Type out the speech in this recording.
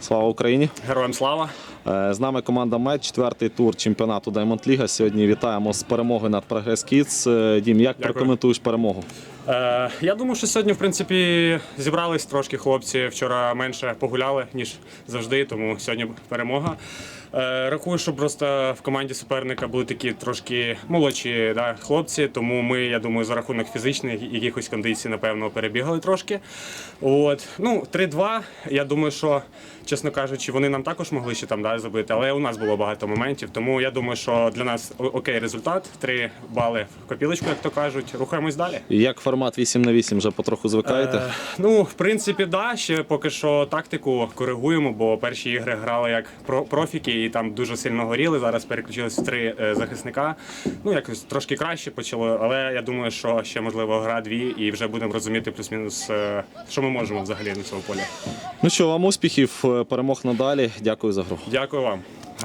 Слава Україні! Героям слава! Е, З нами команда Мед, четвертий тур чемпіонату Diamond Ліга. Сьогодні вітаємо з перемогою над Прогрес Kids. Е, Дім, як прокоментуєш перемогу? Е, я думаю, що сьогодні, в принципі, зібрались трошки хлопці. Вчора менше погуляли, ніж завжди, тому сьогодні перемога. Е, рахую, що просто в команді суперника були такі трошки молодші да, хлопці, тому ми, я думаю, за рахунок фізичних якихось кондицій, напевно, перебігали трошки. От. Ну, 3-2. Я думаю, що, чесно кажучи, вони нам також могли ще там да, забити, але у нас було багато моментів. Тому я думаю, що для нас окей результат. 3 бали в копілочку, як то кажуть. Рухаємось далі. Як формат 8 на 8 вже потроху звикаєте? Е, ну, в принципі, да, ще поки що тактику коригуємо, бо перші ігри грали як про- профіки і там дуже сильно горіли. Зараз переключились в три е, захисника. Ну, якось трошки краще почало, але я думаю, що ще можливо гра дві, і вже будемо розуміти плюс-мінус, е, що ми можемо взагалі на цьому полі. Ну що, вам успіхів, е, перемог надалі. Дякую за гру. Дякую вам.